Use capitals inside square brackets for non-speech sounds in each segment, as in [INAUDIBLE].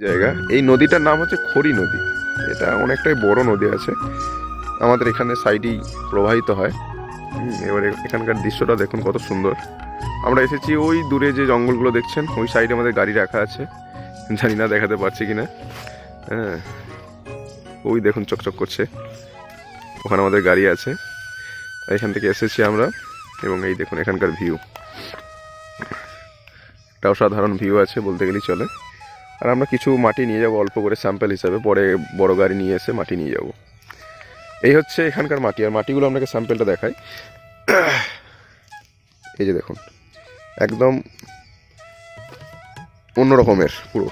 জায়গা। এই নদীটার নাম হচ্ছে খড়ি নদী। এটা অনেকটাই বড় নদী আছে। আমাদের এখানে সাইডেই প্রবাহিত হয়। এবারে এখানকার দৃশ্যটা দেখুন কত সুন্দর। আমরা এসেছি ওই দূরে যে জঙ্গলগুলো দেখছেন, ওই সাইডে আমাদের গাড়ি রাখা আছে। জানি না দেখাতে পারছি কিনা। হ্যাঁ ওই দেখুন চকচক করছে। ওখানে আমাদের গাড়ি আছে। এখান থেকে এসেছি আমরা এবং এই দেখুন এখানকার ভিউ। একটা অসাধারণ ভিউ আছে বলতে গেলেই চলে। আর আমরা কিছু মাটি নিয়ে যাব, অল্প করে স্যাম্পেল হিসাবে। পরে বড় গাড়ি নিয়ে এসে মাটি নিয়ে যাব। এই হচ্ছে এখানকার মাটি, আর মাটিগুলো আপনাকে স্যাম্পেলটা দেখাই। এই যে দেখুন, একদম অন্য রকমের পুরো।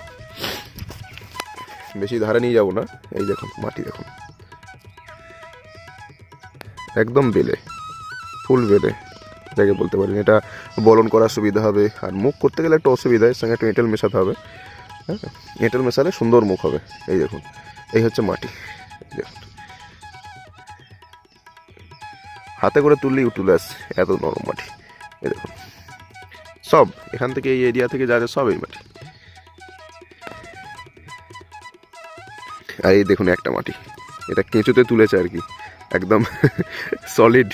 বেশি ধারে নিয়ে যাব না, এই দেখুন, মাটি দেখুন। একদম বেলে, ফুল বেলে, যাকে বলতে পারেন। এটা বলন করার সুবিধা হবে, আর মুখ করতে গেলে একটা অসুবিধা, এর সঙ্গে একটু এঁটেল মেশাতে হবে। হ্যাঁ। এঁটেল মেশালে সুন্দর মুখ হবে। এই দেখুন, এই হচ্ছে মাটি। হাতে করে তুললেই তুলে আসছে এত নরম মাটি। এই দেখুন। সব, এখান থেকে এই এরিয়া থেকে যা যা সব এই মাটি। আর এই দেখুন একটা মাটি। এটা কেঁচোতে তুলেছে আর কি। একদম [LAUGHS] সলিড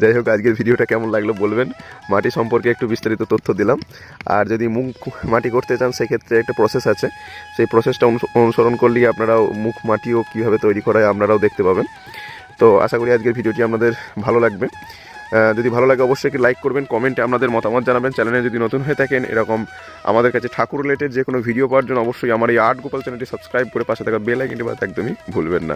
যাই হোক, আজকের ভিডিওটা কেমন লাগল বলবেন। মাটি সম্পর্কে একটু বিস্তারিত তথ্য দিলাম। আর যদি মুখ মাটি করতে চান, সেক্ষেত্রে একটা প্রসেস আছে। সেই প্রসেসটা অনুস- অনুসরণ করলেই আপনারাও মুখ মাটিও কীভাবে তৈরি করা হয় আপনারাও দেখতে পাবেন। তো আশা করি আজকের ভিডিওটি আপনাদের ভালো লাগবে। যদি ভালো লাগে অবশ্যই একটি লাইক করবেন কমেন্টে আপনাদের মতামত জানাবেন। চ্যানেলে যদি নতুন হয়ে থাকেন, এরকম আমাদের কাছে ঠাকুর রিলেটেড যে কোনো ভিডিও পাওয়ার জন্য অবশ্যই আমার এই আর্ট গোপাল চ্যানেলটি সাবস্ক্রাইব করে পাশে থাকা বেল আইকনটি বাজাতে একদমই ভুলবেন না।